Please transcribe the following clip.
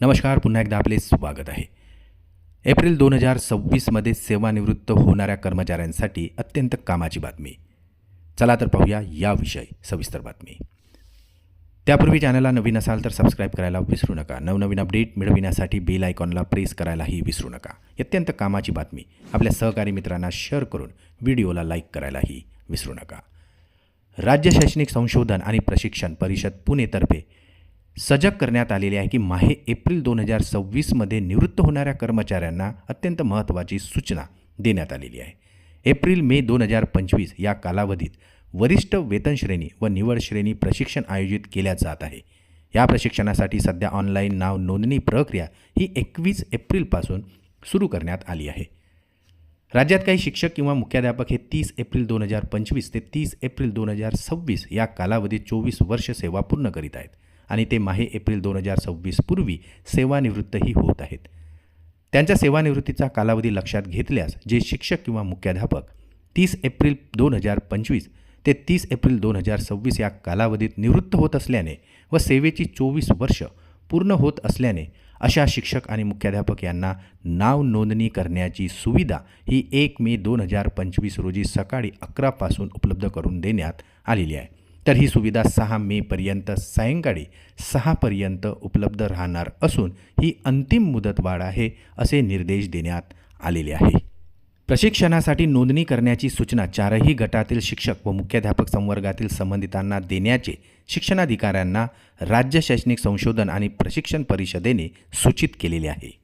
नमस्कार पुन्हा एकदा आपले स्वागत आहे. एप्रिल दोन हजार सव्वीसमध्ये सेवानिवृत्त होणाऱ्या कर्मचाऱ्यांसाठी अत्यंत कामाची बातमी. चला तर पाहूया याविषयी सविस्तर बातमी. त्यापूर्वी चॅनलला नवीन असाल तर सबस्क्राईब करायला विसरू नका. नवनवीन अपडेट मिळविण्यासाठी बेल आयकॉनला प्रेस करायलाही विसरू नका. अत्यंत कामाची बातमी. आपल्या सहकारी मित्रांना शेअर करून व्हिडिओला लाईक करायलाही विसरू नका. राज्य शैक्षणिक संशोधन आणि प्रशिक्षण परिषद पुणेतर्फे सजग करण्यात आलेले आहे की माहे एप्रिल दोन हजार सव्वीसमध्ये निवृत्त होणाऱ्या कर्मचाऱ्यांना अत्यंत महत्त्वाची सूचना देण्यात आलेली आहे. एप्रिल मे दोन हजार पंचवीस या कालावधीत वरिष्ठ वेतनश्रेणी व निवड श्रेणी प्रशिक्षण आयोजित केल्या जात आहे. या प्रशिक्षणासाठी सध्या ऑनलाईन नाव नोंदणी प्रक्रिया ही एकवीस एप्रिलपासून सुरू करण्यात आली आहे. राज्यात काही शिक्षक किंवा मुख्याध्यापक हे तीस एप्रिल दोन हजार पंचवीस ते तीस एप्रिल दोन हजार सव्वीस या कालावधीत चोवीस वर्ष सेवा पूर्ण करीत आहेत. आणि ते माहे एप्रिल दोन हजार सव्वीस पूर्वी सेवानिवृत्तही होत आहेत. त्यांच्या सेवानिवृत्तीचा कालावधी लक्षात घेतल्यास जे शिक्षक किंवा मुख्याध्यापक तीस एप्रिल दोन हजार पंचवीस ते तीस एप्रिल दोन हजार सव्वीस या कालावधीत निवृत्त होत असल्याने व सेवेची चोवीस वर्ष पूर्ण होत असल्याने अशा शिक्षक आणि मुख्याध्यापक यांना नाव नोंदणी करण्याची सुविधा ही एक मे दोन हजार पंचवीस रोजी सकाळी अकरापासून उपलब्ध करून देण्यात आलेली आहे. तर ही सुविधा सहा मेपर्यंत सायंकाळी सहापर्यंत उपलब्ध राहणार असून ही अंतिम मुदतवाढ आहे असे निर्देश देण्यात आलेले आहे. प्रशिक्षणासाठी नोंदणी करण्याची सूचना चारही गटातील शिक्षक व मुख्याध्यापक संवर्गातील संबंधितांना देण्याचे शिक्षणाधिकाऱ्यांना राज्य शैक्षणिक संशोधन आणि प्रशिक्षण परिषदेने सूचित केलेले आहे.